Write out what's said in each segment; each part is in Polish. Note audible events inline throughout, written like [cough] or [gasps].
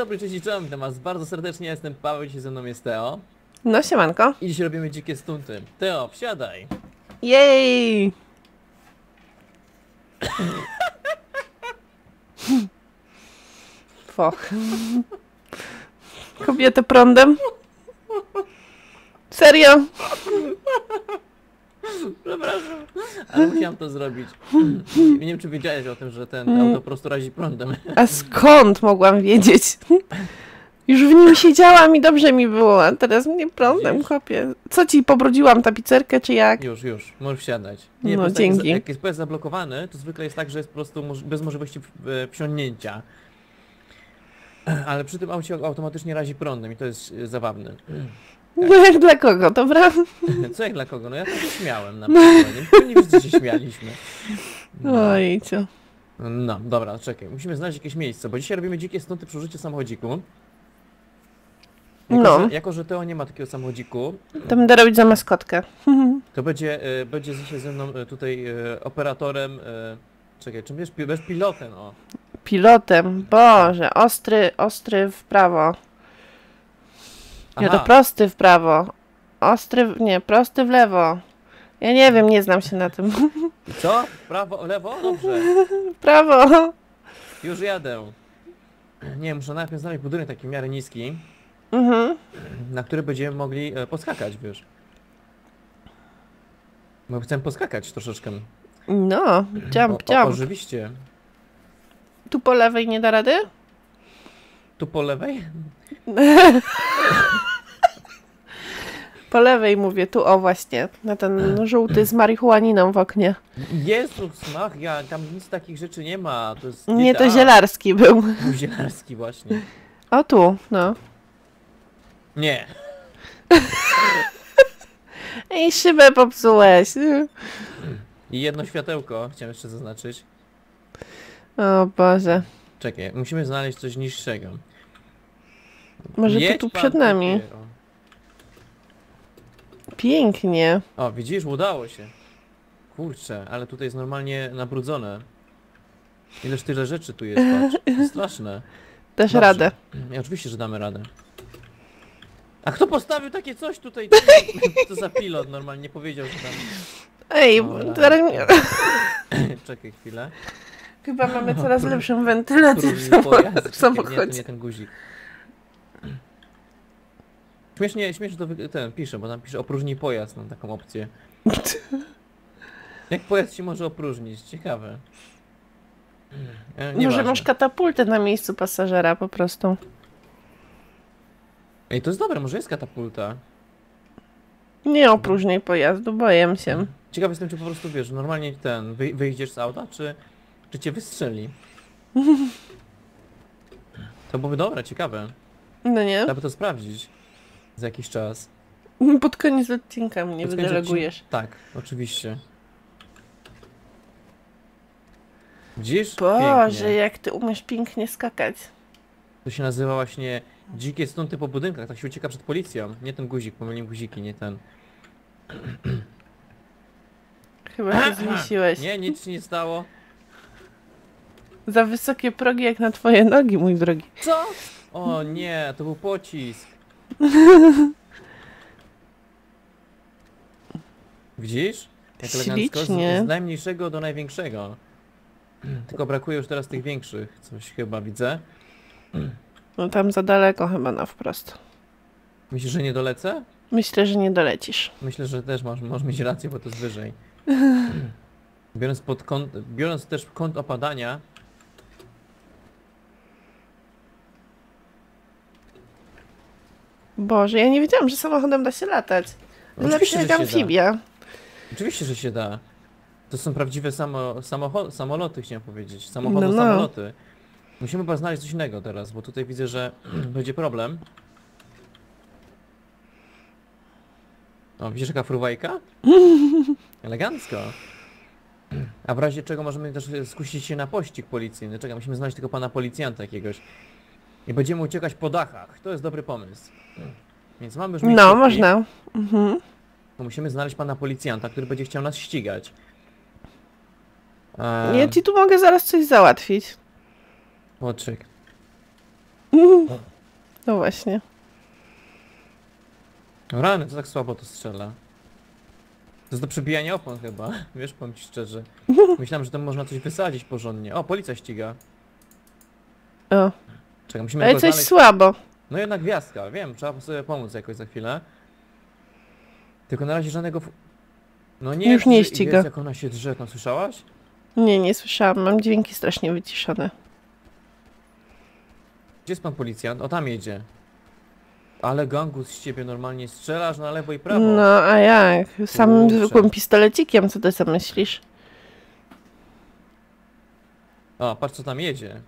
dobry, cześć i czołem, witam was bardzo serdecznie, ja jestem Paweł, dzisiaj ze mną jest Teo. No siemanko. I dzisiaj robimy dzikie stunty. Teo, wsiadaj. Jej! Foch. Kobietę prądem? Serio? Przepraszam, ale musiałem to zrobić. Nie wiem, czy wiedziałeś o tym, że ten Mm. auto po prostu razi prądem. A skąd mogłam wiedzieć? Już w nim siedziałam i dobrze mi było, a teraz mnie prądem kopie. Co ci, pobrudziłam tapicerkę, czy jak? Już, już, możesz wsiadać. No, po prostu jak dzięki. jest- Jak jest pojazd zablokowany, to zwykle jest tak, że jest po prostu bez możliwości e, wsiądnięcia. Ale przy tym aucie automatycznie razi prądem i to jest e, zabawne. No jak dla kogo, dobra? [laughs] Co jak dla kogo? No ja tak się śmiałem na przykład. Nie, nie wszyscy się śmialiśmy. No. Oj, co? No, dobra, czekaj. Musimy znaleźć jakieś miejsce, bo dzisiaj robimy dzikie stunty przy użyciu samochodziku. Jako, No. że, jako, że Teo nie ma takiego samochodziku, To będę robić za maskotkę. [laughs] to będzie, e, będzie dzisiaj ze mną e, tutaj e, operatorem... Czekaj, czym wiesz? Wiesz, pilotem, o. Pilotem, Boże, ostry, ostry w prawo. Nie, to Aha, prosty w prawo. Ostry, w- nie, prosty w lewo. Ja nie wiem, nie znam się na tym. [laughs] Co? Prawo, lewo? Dobrze. [laughs] Prawo. Już jadę. Nie, muszę najpierw znaleźć budynek taki w miarę niski, Mhm. na który będziemy mogli e, poskakać, wiesz. Bo chcę poskakać troszeczkę. No, O, jump, o, jump. oczywiście. Tu po lewej nie da rady? Tu po lewej? [laughs] Po lewej mówię, tu o właśnie. Na ten żółty z marihuaniną w oknie. Jezus, mach, ja tam nic takich rzeczy nie ma. To jest Nie, to zielarski był. Był Zielarski właśnie. O tu, no. Nie. [laughs] Ej, szybę popsułeś. I jedno światełko chciałem jeszcze zaznaczyć. O Boże. Czekaj, musimy znaleźć coś niższego. Może to Jedź tu pan przed nami. dopiero. Pięknie. O, widzisz, udało się. Kurczę, ale tutaj jest normalnie nabrudzone. Ileż tyle rzeczy tu jest, patrz. Straszne. [laughs] Dasz Dobrze. radę. Ja, oczywiście, że damy radę. A kto postawił takie coś tutaj? [laughs] To za pilot normalnie, nie powiedział, że tam... Ej, Dobra. teraz nie... [laughs] Czekaj chwilę. Chyba mamy coraz lepszą wentylację w samo- pojazd. w Czekaj, Nie, to samochodzie. nie ten guzik. Śmiesznie, śmiesznie to ten pisze, bo tam pisze opróżnij pojazd, mam taką opcję. [laughs] Jak pojazd się może opróżnić? Ciekawe. E, Może nieważne. masz katapultę na miejscu pasażera po prostu. Ej, to jest dobre, może jest katapulta. Nie opróżniaj pojazdu, boję się. Ciekawy jestem, czy po prostu wiesz, normalnie ten, wy, wyjdziesz z auta, czy, czy cię wystrzeli. [laughs] To byłoby dobre, ciekawe. No nie? Trzeba by to sprawdzić. Za jakiś czas. Pod koniec odcinka mnie Pod wydelegujesz. Tak, oczywiście. Widzisz? Boże, Pięknie. jak ty umiesz pięknie skakać. To się nazywa właśnie dzikie stunty po budynkach, tak się ucieka przed policją. Nie ten guzik, pomyliłem guziki, nie ten. Chyba [clears throat] się zmyśliłeś. Nie, nic się nie stało. Za wysokie progi jak na twoje nogi, mój drogi. Co? O nie, to był pocisk. Widzisz? Jak elegancko, z, Ślicznie. z najmniejszego do największego. Tylko brakuje już teraz tych większych, coś chyba widzę. No tam za daleko chyba na wprost. Myślisz, że nie dolecę? Myślę, że nie dolecisz. Myślę, że też masz, możesz mieć rację, bo to jest wyżej. Biorąc, pod kąt, biorąc też kąt opadania, Boże, ja nie wiedziałam, że samochodem da się latać. Lepsze jak da. amfibia. oczywiście, że się da. To są prawdziwe samo, samocho- samoloty, chciałem powiedzieć. Samochody, No, no. samoloty. Musimy chyba znaleźć coś innego teraz, bo tutaj widzę, że [clears throat] będzie problem. O, widzisz jaka fruwajka? [laughs] Elegancko. A w razie czego możemy też skusić się na pościg policyjny. Czekaj, musimy znaleźć tego pana policjanta jakiegoś. I będziemy uciekać po dachach. To jest dobry pomysł. Więc mamy już No, miejscówki. można. Mhm. Musimy znaleźć pana policjanta, który będzie chciał nas ścigać. Eee, Ja ci tu mogę zaraz coś załatwić. Łotrzyk. [laughs] No właśnie. Rany, to tak słabo to strzela. To jest do przebijania opon chyba, [laughs] wiesz, powiem ci szczerze. [laughs] Myślałem, że tam można coś wysadzić porządnie. O, policja ściga. O. Czekaj, musimy Ale coś znaleźć. słabo. No jednak gwiazdka, wiem, trzeba sobie pomóc jakoś za chwilę. Tylko na razie żadnego... No nie, Już nie ściga. Jest, jak ona się drze, tam słyszałaś? Nie, nie słyszałam. Mam dźwięki strasznie wyciszone. Gdzie jest pan policjant? O, tam jedzie. Ale gangus z ciebie normalnie strzelasz na lewo i prawo. No a jak? Samym Kurczę. zwykłym pistolecikiem, co ty sam myślisz? O, patrz co tam jedzie.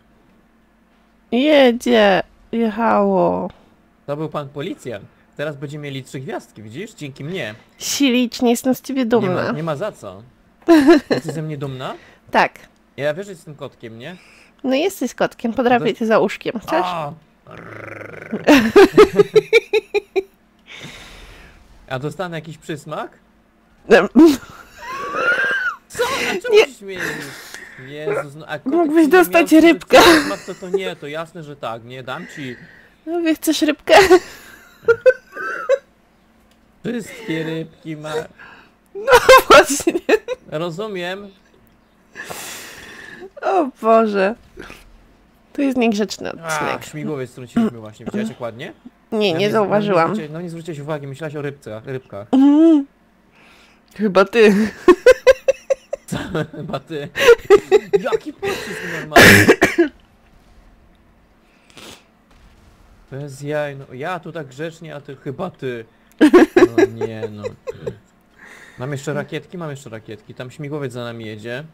Jedzie. Jechało. To był pan policjant. Teraz będziemy mieli trzy gwiazdki, widzisz? Dzięki mnie. Ślicznie, jestem z ciebie Nie dumna. ma, nie ma za co. [laughs] Jesteś ze mnie dumna? Tak. Ja wiesz, że jestem kotkiem, nie? No jesteś kotkiem, podrapię To- cię za uszkiem, chcesz? A! [laughs] A dostanę jakiś przysmak? Co? A czemu Nie. się śmiejesz? Jezus, no a kotek, Mógłbyś dostać miał rybkę. przysmak, To, to nie, to jasne, że tak, nie, dam ci No wie, chcesz rybkę? wszystkie rybki, ma... Właśnie. Rozumiem. O Boże. To jest niegrzeczny odcinek. śmigłowiec strąciliśmy właśnie, widziałeś jak ładnie? Nie, Ja nie z- zauważyłam. No nie, zwróciłeś, no nie zwróciłeś uwagi, myślałaś o rybcach, rybkach. Mhm. Chyba ty. [laughs] Chyba ty. Jaki pocisk normalny. Bez jaj, no ja tu tak grzecznie, a ty chyba ty. No nie no. Mam jeszcze rakietki? Mam jeszcze rakietki. Tam śmigłowiec za nami jedzie.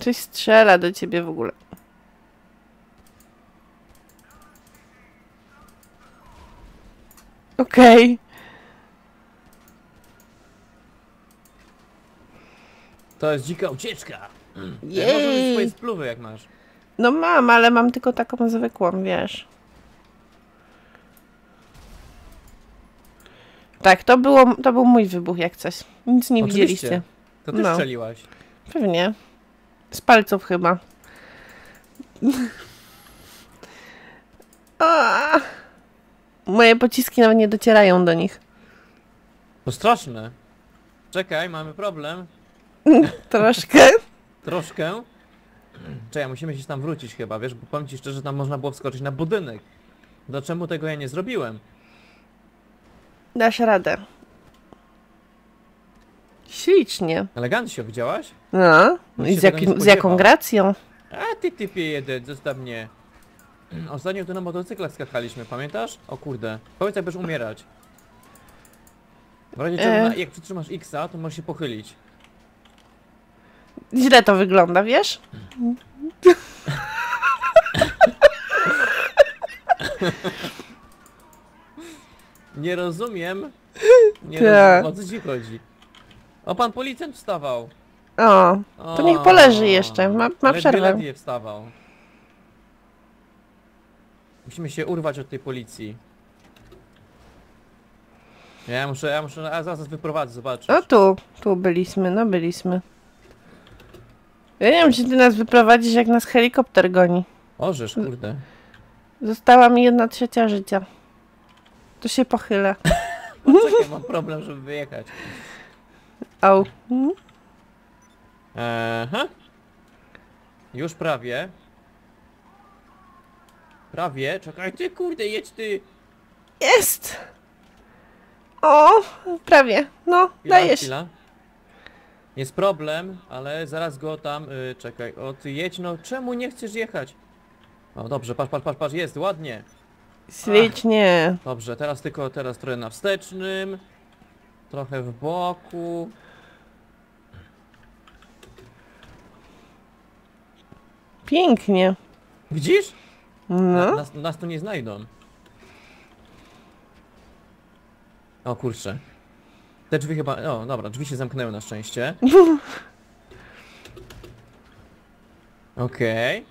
Coś strzela do ciebie w ogóle. Okej. To jest dzika ucieczka. Ja Możesz mieć Jej. swoje spluwy jak masz. No mam, ale mam tylko taką zwykłą, wiesz. Tak, to, było, to był mój wybuch jak coś. Nic nie Oczywiście. widzieliście. To ty No. strzeliłaś. Pewnie. Z palców chyba. [laughs] A! Moje pociski nawet nie docierają do nich. To straszne. Czekaj, mamy problem. [laughs] Troszkę. Troszkę. Czekaj, musimy się tam wrócić chyba, wiesz, bo powiem ci szczerze, tam można było wskoczyć na budynek. Dlaczego tego ja nie zrobiłem? Dasz radę. Ślicznie. Elegancko, widziałaś? No. Bym I z, jakim, z jaką gracją. A ty typie jeden, zostaw mnie. Ostatnio tu na motocyklach skakaliśmy, pamiętasz? O kurde. Powiedz jak będziesz umierać. W razie czego, E. jak przytrzymasz X-a, to możesz się pochylić. Źle to wygląda, wiesz? Nie rozumiem. Nie Tak. rozumiem, o co ci chodzi. O, pan policjant wstawał. O, To niech poleży jeszcze, ma- ma Ledwie, przerwę. Ledwie wstawał. Musimy się urwać od tej policji. Ja muszę, ja muszę, a zaraz wyprowadzę, zobaczysz. o tu, tu byliśmy, no byliśmy. Ja nie wiem, czy ty nas wyprowadzisz, jak nas helikopter goni. Orzesz, kurde. Została mi jedna trzecia życia. To się pochylę. [laughs] Poczekaj, mam problem, żeby wyjechać. Au. Mm. Aha. Już prawie. Prawie. Czekaj, ty kurde, jedź ty. Jest! O, prawie. No, Chwila, dajesz. chwila. Jest problem, ale zaraz go tam, y, czekaj, o ty jedź, no czemu nie chcesz jechać? O dobrze, patrz, patrz, patrz, patrz, jest, ładnie. Ślicznie. Dobrze, teraz tylko, teraz trochę na wstecznym. Trochę w boku. Pięknie. Widzisz? Na, No. nas, nas tu nie znajdą. O kurczę. Te drzwi chyba... O, dobra, drzwi się zamknęły na szczęście. [laughs] Okej.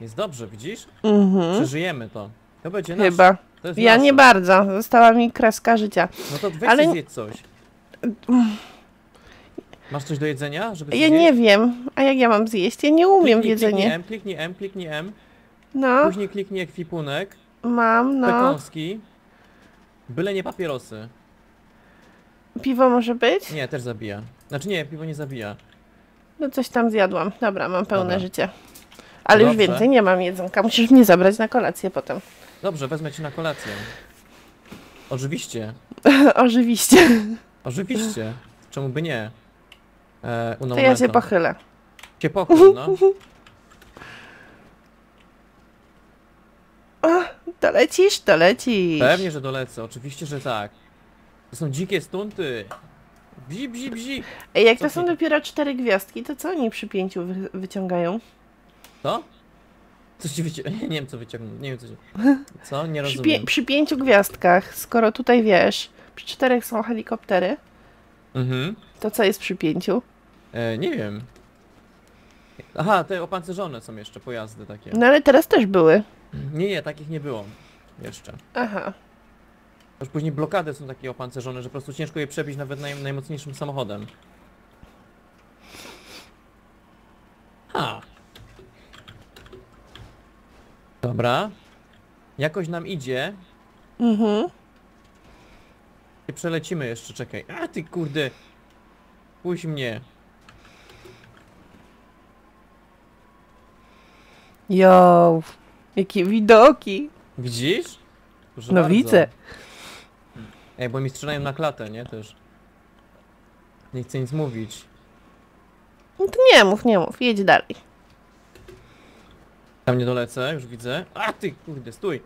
Jest dobrze, widzisz? Mhm. Przeżyjemy to. To będzie nasz. Chyba. To jest Ja nasze. nie bardzo. Została mi kreska życia. No to weź Ale zjedz coś. Masz coś do jedzenia, żeby Ja nie wiem. A jak ja mam zjeść? Ja nie umiem kliknij, Kliknij jedzenie. M, kliknij M, kliknij M. No. Później kliknij ekwipunek. Mam, no. Pekąski. Byle nie papierosy. Piwo może być? Nie, też zabija. Znaczy nie, piwo nie zabija. No coś tam zjadłam. Dobra, mam pełne Dobra. życie. Ale już Dobrze. więcej nie mam jedzonka. Musisz mnie zabrać na kolację potem. Dobrze, wezmę cię na kolację. Oczywiście. [laughs] Oczywiście. Oczywiście. Czemu by nie? E, To ja się pochylę. Cię pochyl, no. [laughs] To lecisz, to lecisz. Pewnie, że dolecę. Oczywiście, że tak. To są dzikie stunty. Bzi, bzi, bzi. Ej, jak Co to są ty? dopiero cztery gwiazdki, to co oni przy pięciu wy wyciągają? Co? Coś ci wyciągnął. [laughs] Nie wiem, co wyciągnął. Nie wiem, co ci... Co? Nie Przy, rozumiem. pie przy pięciu gwiazdkach, skoro tutaj wiesz, przy czterech są helikoptery, Mhm. to co jest przy pięciu? E, nie wiem. Aha, te opancerzone są jeszcze pojazdy takie. No ale teraz też były. Nie, nie, takich nie było. Jeszcze. Aha. Już później blokady są takie opancerzone, że po prostu ciężko je przebić nawet naj, najmocniejszym samochodem. Ha! Dobra. Jakoś nam idzie. Mhm. I przelecimy jeszcze, czekaj. A ty kurde! Puść mnie. Jo, jakie widoki. Widzisz? Proszę No bardzo. widzę. Ej, bo mi strzelają na klatę, nie? Też. Nie chcę nic mówić. No to nie mów, nie mów, jedź dalej. Tam nie dolecę, już widzę. A ty kurde, stój!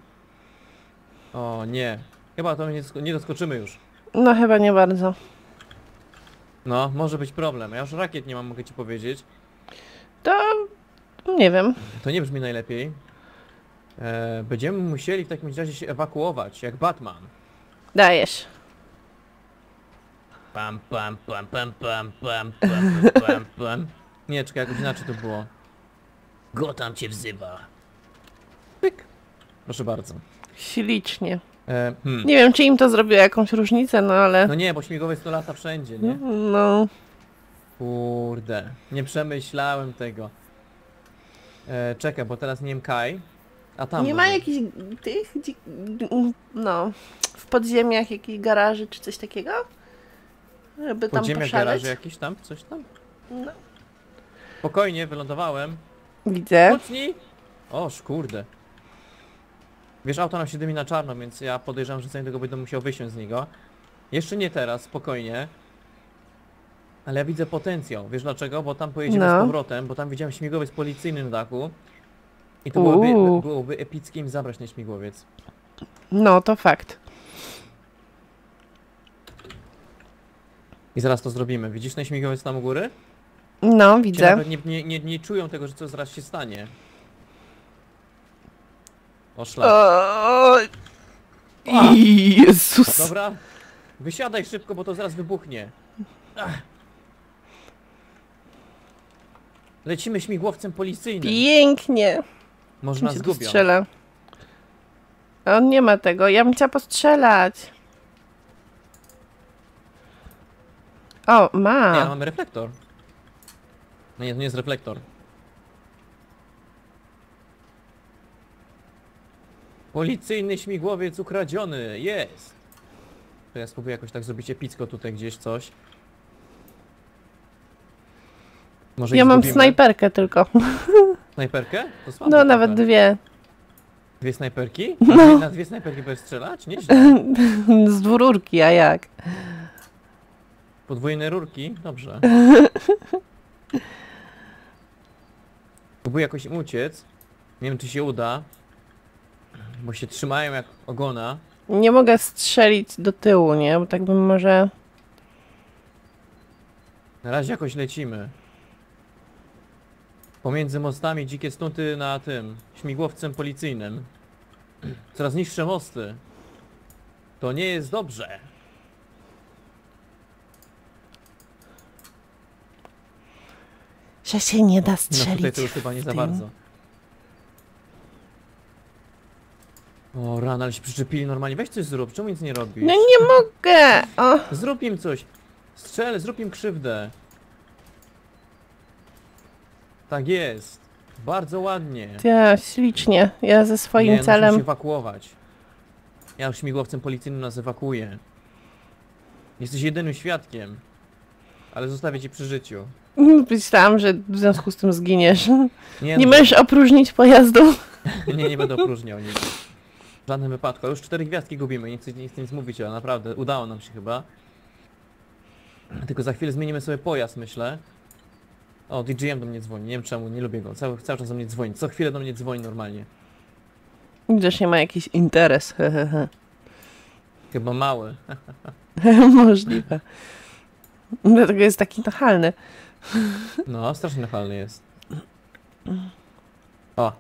O nie. Chyba to nie, nie doskoczymy już. No chyba nie bardzo. No, może być problem. Ja już rakiet nie mam, mogę ci powiedzieć. To nie wiem. To nie brzmi najlepiej. E, będziemy musieli w takim razie się ewakuować, jak Batman. Dajesz. Pam, pam, pam, pam, pam, pam, pam, pam, pam. Nie, czekaj, jakoś inaczej to było. Gotham cię wzywa. Pyk. Proszę bardzo. Ślicznie. E, hmm. Nie wiem, czy im to zrobiło jakąś różnicę, no ale... No nie, bo śmigłowiec to lata wszędzie, nie? No, Kurde, nie przemyślałem tego. E, czekaj, bo teraz nie wiem Kaj. A tam nie ma jakichś tych, no, podziemiach jakichś garaży czy coś takiego? Żeby tam Podziemia poszaleć? garaże jakieś tam, coś tam? No. Spokojnie, wylądowałem. Widzę. Kucnij! O, kurde. Wiesz, auto nam się dymi na czarno, więc ja podejrzewam, że co tego będę musiał wysiąść z niego. Jeszcze nie teraz, spokojnie. Ale ja widzę potencjał. Wiesz dlaczego? Bo tam pojedziemy No. z powrotem, bo tam widziałem śmigłowiec policyjny na dachu. I to byłoby, Uuu. byłoby epickie im zabrać ten śmigłowiec. No, to fakt. I zaraz to zrobimy. Widzisz ten śmigłowiec tam u góry? No, widzę. nawet nie, nie, nie, nie czują tego, że co zaraz się stanie. O szlak. O, Jezus. Dobra, wysiadaj szybko, bo to zaraz wybuchnie. Ach. Lecimy śmigłowcem policyjnym. Pięknie. Zgubią. strzela? On nie ma tego. Ja bym chciała postrzelać. O, Nie, ale ma. mamy reflektor. No nie, to nie jest reflektor. Policyjny śmigłowiec ukradziony, jest! To ja spróbuję jakoś tak zrobić epicko tutaj gdzieś coś. Może Ja ich mam zgubimy? snajperkę tylko. [laughs] Snajperkę? To słabo No, nawet trochę. dwie. Dwie snajperki? No. Na dwie snajperki będziesz strzelać? Nieźle. [laughs] Z dwururki, a jak? Podwójne rurki? Dobrze. [laughs] Próbuję jakoś im uciec. Nie wiem czy się uda. Bo się trzymają jak ogona. Nie mogę strzelić do tyłu, nie? Bo tak bym może... Na razie jakoś lecimy. Pomiędzy mostami dzikie stunty na tym śmigłowcem policyjnym. Coraz niższe mosty. To nie jest dobrze. Że się nie da No strzelić. tutaj to już chyba nie za tym. bardzo. O rano, ale się przyczepili normalnie. Weź coś zrób, czemu nic nie robisz? No nie mogę! O, Zrób im coś. Strzel, zrób im krzywdę. Tak jest. Bardzo ładnie. Ja, ślicznie. Ja ze swoim nie, musimy celem. się ewakuować. Ja już śmigłowcem policyjnym nas ewakuuję. Jesteś jedynym świadkiem. Ale zostawię ci przy życiu. [laughs] Myślałam, że w związku z tym zginiesz. Nie, Nie no, możesz opróżnić pojazdu. nie, nie będę opróżniał nic. W żadnym wypadku. Już cztery gwiazdki gubimy, nie chcę, nie chcę nic mówić, ale naprawdę udało nam się chyba. Tylko za chwilę zmienimy sobie pojazd, myślę. O, DJM do mnie dzwoni, nie wiem czemu, nie lubię go. Cały, cały czas do mnie dzwoni, co chwilę do mnie dzwoni normalnie. Widocznie ma jakiś interes. [laughs] Chyba mały. [laughs] Możliwe. Dlatego jest taki nachalny. [laughs] No, strasznie nachalny jest. O,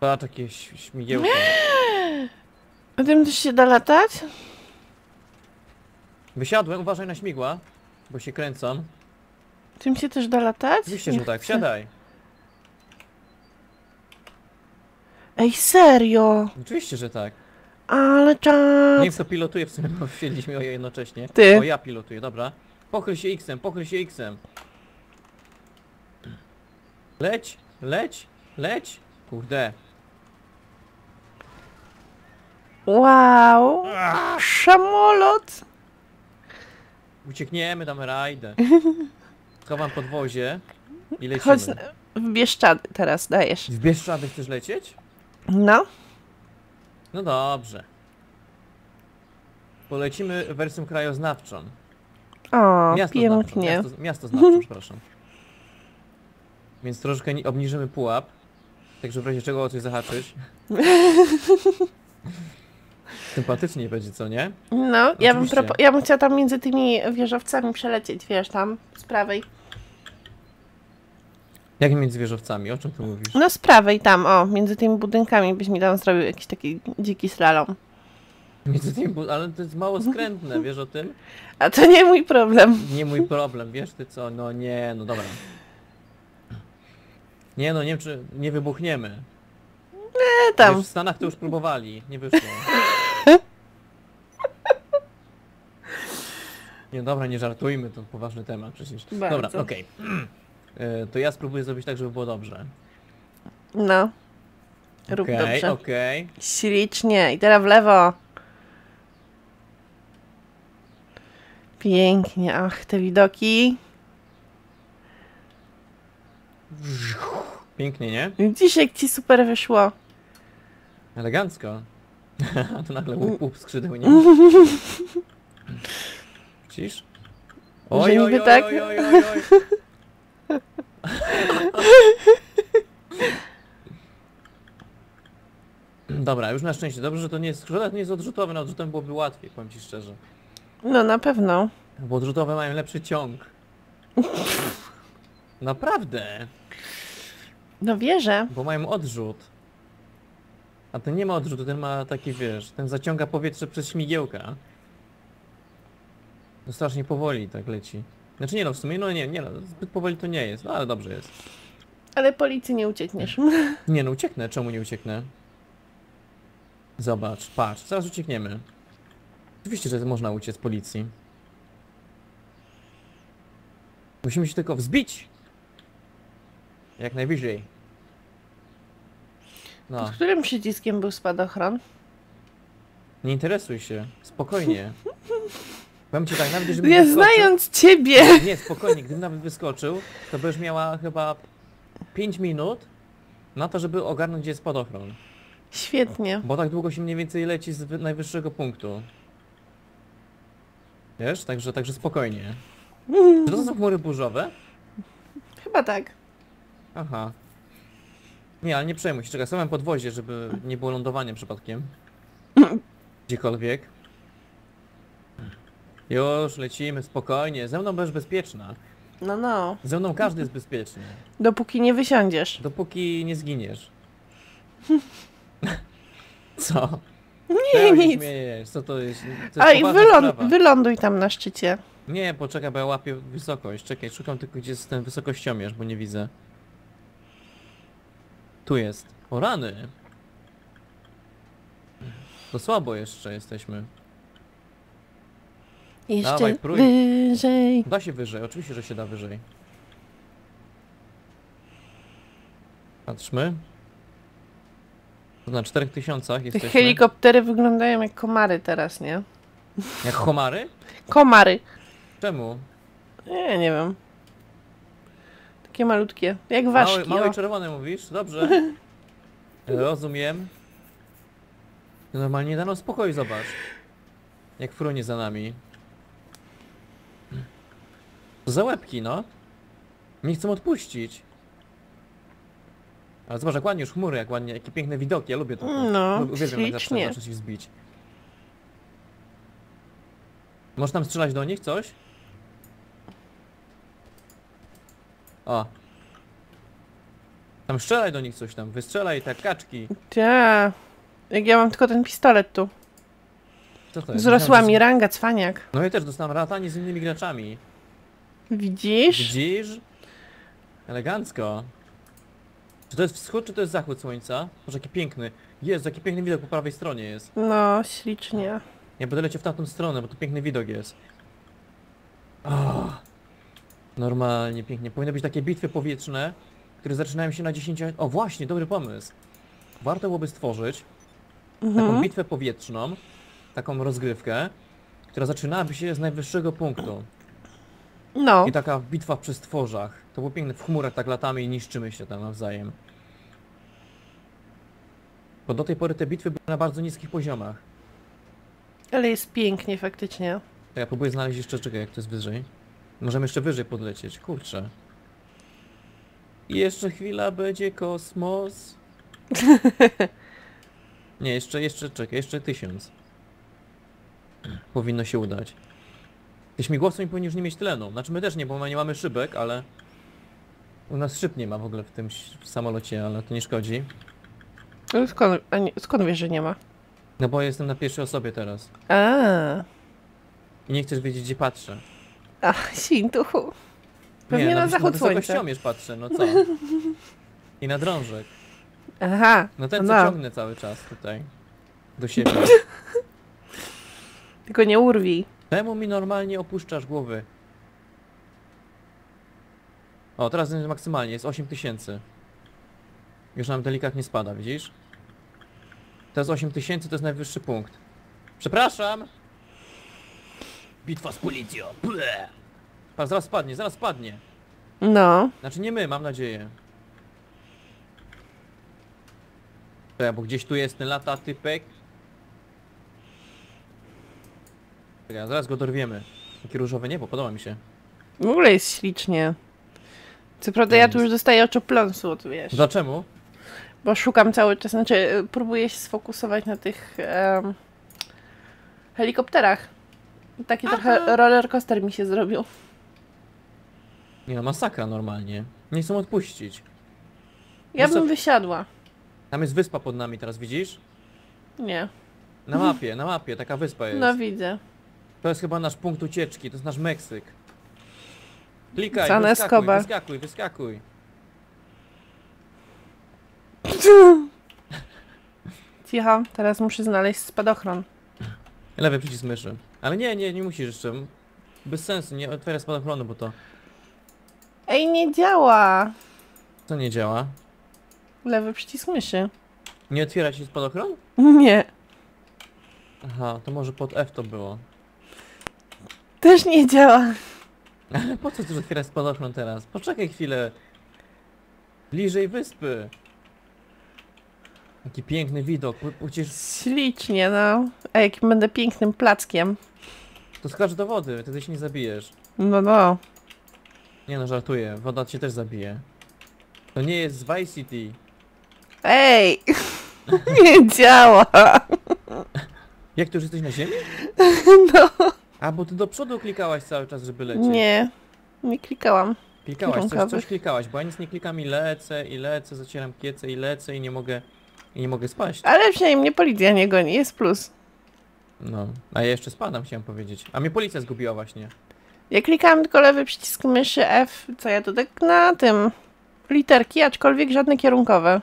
patrz jakie ś- śmigiełko. [gasps] A tym też się da latać? Wysiadłem, uważaj na śmigła, bo się kręcą. Tym się też da latać? Oczywiście, Nie że tak, chcę. wsiadaj. Ej, serio? Oczywiście, że tak. Ale Nie czad. wiem kto pilotuje w sumie, bo wsiedliśmy jednocześnie. Ty. O, ja pilotuję, dobra. Pochyl się X-em, pochyl się X-em. Leć, leć, leć. Kurde. Wow. Szamolot. Uciekniemy, damy rajdę. [laughs] Chowam podwozie i lecimy. Chodź w Bieszczady teraz, dajesz. W Bieszczady chcesz lecieć? No. No dobrze. Polecimy wersją krajoznawczą. O, Miasto pięknie. Znawcze, miasto, miasto znawcze, przepraszam. Więc troszkę ni- obniżymy pułap. Także w razie czego o coś zahaczyć. [laughs] Sympatycznie będzie, co nie? No, ja bym, Oczywiście. propo- ja bym chciała tam między tymi wieżowcami przelecieć, wiesz, tam z prawej. Jak między wieżowcami? O czym ty mówisz? No z prawej tam, o, między tymi budynkami byś mi tam zrobił jakiś taki dziki slalom. Między tymi, bu- ale to jest mało skrętne, wiesz o tym? A to nie mój problem. Nie mój problem, wiesz ty co? No nie, no dobra. Nie no, nie wiem czy nie wybuchniemy. E, tam. Wiesz, w Stanach to już próbowali, nie wyszło. [laughs] Nie, dobra, nie żartujmy, to poważny temat przecież. Bardzo. Dobra, okej. E, To ja spróbuję zrobić tak, żeby było dobrze. No. Rób Okej, dobrze. okej. Ślicznie. I teraz w lewo. Pięknie. Ach, te widoki. Pięknie, nie? Widzisz, jak ci super wyszło. Elegancko. A [laughs] to nagle łup, łup skrzydeł, nie? Widzisz? Oj, niby oj, oj, tak? oj, oj, oj, oj. [laughs] Dobra, już na szczęście. Dobrze, że to nie jest... Że to nie jest odrzutowe. Na odrzutowe byłoby łatwiej, powiem ci szczerze. No, na pewno. Bo odrzutowe mają lepszy ciąg. [laughs] Naprawdę. No wierzę. Bo mają odrzut. A ten nie ma odrzutu, ten ma taki, wiesz, ten zaciąga powietrze przez śmigiełka. No strasznie powoli tak leci. Znaczy nie no, w sumie, no nie, nie no, zbyt powoli to nie jest, no ale dobrze jest. Ale policji nie uciekniesz. [laughs] Nie no, ucieknę, czemu nie ucieknę? Zobacz, patrz, zaraz uciekniemy. Oczywiście, że można uciec z policji. Musimy się tylko wzbić! Jak najwyżej. No. Pod którym przyciskiem był spadochron? Nie interesuj się, spokojnie. [laughs] Powiem ci tak, nawet jeżeli Ja wyskoczył... znając ciebie. Nie, spokojnie, gdybym nawet wyskoczył, to będziesz miała chyba 5 minut na to, żeby ogarnąć, gdzie jest spadochron. Świetnie. Bo tak długo się mniej więcej leci z wy- najwyższego punktu. Wiesz? Także, także spokojnie. Czy to są chmury burzowe? Chyba tak. Aha. Nie, ale nie przejmuj się, czekaj, samym podwozie, żeby nie było lądowania przypadkiem. Gdziekolwiek. Już, lecimy, spokojnie. Ze mną będziesz bezpieczna. No, no. Ze mną każdy jest bezpieczny. Dopóki nie wysiądziesz. Dopóki nie zginiesz. [laughs] Co? Nie, nic. śmiejesz? Co to jest? To jest Aj, wyląd, sprawa. wyląduj tam na szczycie. Nie, poczekaj, bo ja łapię wysokość. Czekaj, szukam tylko gdzie jest ten wysokościomierz, bo nie widzę. Tu jest. O rany! To słabo jeszcze jesteśmy. Jeszcze Dawaj, prój. wyżej. Da się wyżej, oczywiście, że się da wyżej. Patrzmy. To na 4000 Te jesteśmy. helikoptery wyglądają jak komary teraz, nie? Jak homary? Komary. Czemu? Nie, nie wiem. Takie malutkie. Jak ważki. O. i czerwony mówisz? Dobrze. [laughs] Rozumiem. No Normalnie dano spokoju, zobacz. Jak frunie za nami. Za łebki, no. Nie chcą odpuścić. Ale zobacz, jak ładnie już chmury, jak ładnie, jakie piękne widoki, ja lubię to. No, Lu- Uwielbiam jak zawsze ślicznie. zacząć ich zbić. Możesz tam strzelać do nich coś? O. Tam strzelaj do nich coś tam, wystrzelaj tak kaczki. Ta. Jak ja mam tylko ten pistolet tu. Co to jest? Wzrosła mi ranga, cwaniak. No ja też dostałem ratanie z innymi graczami. Widzisz? Widzisz? Elegancko. Czy to jest wschód, czy to jest zachód słońca? Może jaki piękny. Jest, jaki piękny widok po prawej stronie jest. No, ślicznie. Ja będę leciał w tamtą stronę, bo tu piękny widok jest. O, normalnie, pięknie. Powinny być takie bitwy powietrzne, które zaczynają się na 10... O właśnie, dobry pomysł. Warto byłoby stworzyć taką Mhm. bitwę powietrzną, taką rozgrywkę, która zaczynałaby się z najwyższego punktu. No. I taka bitwa przy stworzach. To było piękne, w chmurach tak latamy i niszczymy się tam nawzajem. Bo do tej pory te bitwy były na bardzo niskich poziomach. Ale jest pięknie faktycznie. To ja próbuję znaleźć jeszcze, czekaj, jak to jest wyżej. Możemy jeszcze wyżej podlecieć, kurczę. I jeszcze chwila będzie kosmos. [laughs] Nie, jeszcze, jeszcze, czekaj, jeszcze tysiąc. Powinno się udać. Te śmigłowce nie powinni już nie mieć tlenu. Znaczy my też nie, bo my nie mamy szybek, ale... U nas szyb nie ma w ogóle w tym w samolocie, ale to nie szkodzi. Ale Skąd, nie, skąd wiesz, że nie ma? No bo jestem na pierwszej osobie teraz. A, I nie chcesz wiedzieć, gdzie patrzę. A sintuchu. Pewnie nie, na wys- zachód na słońca. ciomierz patrzę, no co? I na drążek. Aha, No ten co no. ciągnę cały czas tutaj. Do siebie. [laughs] tylko nie urwij. Czemu mi normalnie opuszczasz głowy? O, teraz jest maksymalnie, jest 8000. Już nam delikatnie spada, widzisz? To jest 8000, to jest najwyższy punkt. Przepraszam! Bitwa z policją! Ble! Patrz, zaraz spadnie, zaraz spadnie. No. Znaczy nie my, mam nadzieję. Czekaj, bo gdzieś tu jest ten lata typek. Czekaj, zaraz go dorwiemy. Takie różowe niebo, podoba mi się. W ogóle jest ślicznie. Co prawda ja tu już dostaję oczopląsu, od wiesz. Dlaczego? Bo szukam cały czas, znaczy y, próbuję się sfokusować na tych em, helikopterach. Taki trochę roller coaster mi się zrobił. Nie no, masakra normalnie. Nie chcą odpuścić. Ja No co- bym wysiadła. Tam jest wyspa pod nami teraz, widzisz? Nie. Na mapie, na mapie, taka wyspa jest. No widzę. To jest chyba nasz punkt ucieczki, to jest nasz Meksyk. Klikaj, San wyskakuj, Escobar. wyskakuj, wyskakuj. Cicho, teraz muszę znaleźć spadochron. Lewy przycisk myszy. Ale nie, nie, nie musisz jeszcze. Bez sensu, nie otwieraj spadochronu, bo to, Ej, nie działa! to nie działa. Lewy przycisk myszy. Nie otwiera się spadochron? [laughs] Nie. Aha, to może pod F to było. Też nie działa. Ale po co ty otwierać spadochron teraz? Poczekaj chwilę. Bliżej wyspy. Jaki piękny widok. Przecież Ślicznie, no. A jakim będę pięknym plackiem. To skacz do wody, wtedy się nie zabijesz. No, no. Nie no, żartuję. Woda cię też zabije. To nie jest z Vice City. Ej! [laughs] nie działa. Jak ty już jesteś na ziemi? [laughs] No. A, bo ty do przodu klikałaś cały czas, żeby lecieć. Nie. Nie klikałam. Klikałaś, coś, coś klikałaś, bo ja nic nie klikam i lecę, i lecę, zacieram kiece i lecę i nie mogę, i nie mogę spaść. Ale przynajmniej mnie policja nie goni, jest plus. No, a ja jeszcze spadam, chciałem powiedzieć. A mnie policja zgubiła właśnie. Ja klikałam tylko lewy przycisk myszy F, co ja tu tak na tym. Literki, aczkolwiek żadne kierunkowe.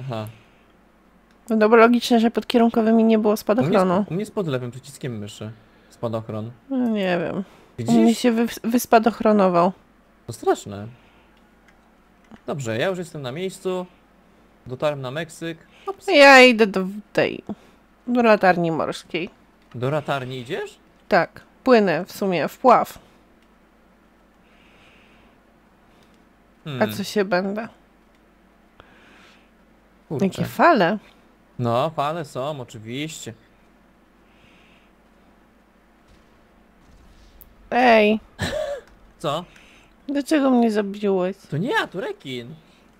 Aha. No bo logiczne, że pod kierunkowymi nie było U mnie, spadochronu. u mnie jest pod lewym przyciskiem myszy. Spadochron. No, nie wiem. U mnie się wy, wyspadochronował. To straszne. Dobrze, ja już jestem na miejscu. Dotarłem na Meksyk. Ops. Ja idę do tej, do latarni morskiej. Do ratarni idziesz? Tak, płynę w sumie w pław. Hmm, A co się będę? kurczę. Jakie fale? No, fale są, oczywiście. Ej, [laughs] Co? dlaczego mnie zabiłeś? To nie ja, to rekin.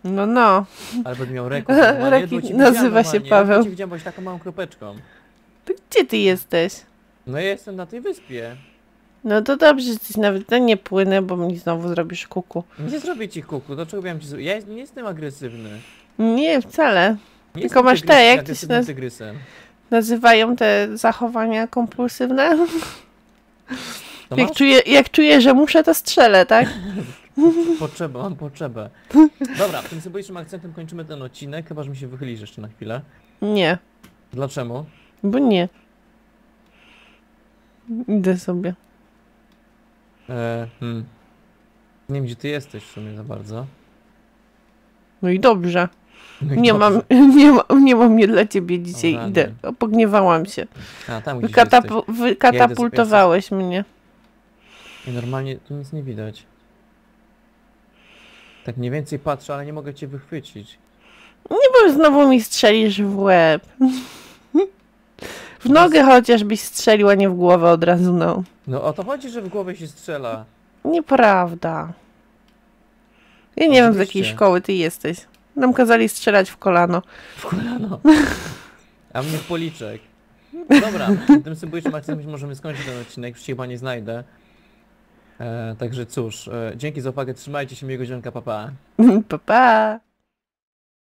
No, no. Będę miał [laughs] Rekin cię nazywa się Paweł. ledwo cię widziałem, taką małą kropeczką. To gdzie ty jesteś? No ja jestem na tej wyspie. No to dobrze, że coś nawet ja nie płynę, bo mi znowu zrobisz kuku. Nie zrobię ci kuku, dlaczego miałem ci? Ja nie jestem agresywny. Nie, wcale. Nie Tylko masz tygrys- te, jak to się naz- tygrysem. Nazywają te zachowania kompulsywne? To Jak masz? czuję, jak czuję, że muszę, to strzelę, tak? [laughs] Potrzebę, mam potrzebę. Dobra, tym symbolicznym akcentem kończymy ten odcinek, chyba że mi się wychylisz jeszcze na chwilę. Nie, Dlaczego? Bo nie. Idę sobie. E, hmm. Nie wiem gdzie ty jesteś w sumie za bardzo. No i dobrze. No i Nie dobrze. mam, [laughs] nie, ma, nie mam nie dla ciebie dzisiaj. rany. Idę. Pogniewałam się. A, tam. Wykatapu- wykatapultowałeś mnie. I normalnie tu nic nie widać. Tak mniej więcej patrzę, ale nie mogę cię wychwycić. Nie bo znowu mi strzelisz w łeb. [laughs] W nogę chociażbyś strzelił, a nie w głowę od razu, no. No o to chodzi, że w głowie się strzela. Nieprawda. Ja nie wiem z jakiej Oczywiście. szkoły ty jesteś. Nam kazali strzelać w kolano. W kolano. A mnie w policzek. Dobra, [laughs] tym symbolicznym akcentem możemy skończyć ten odcinek, już się chyba nie znajdę. E, także cóż, e, dzięki za uwagę, trzymajcie się, miłego dzionka, papa. Pa. pa [laughs] pa.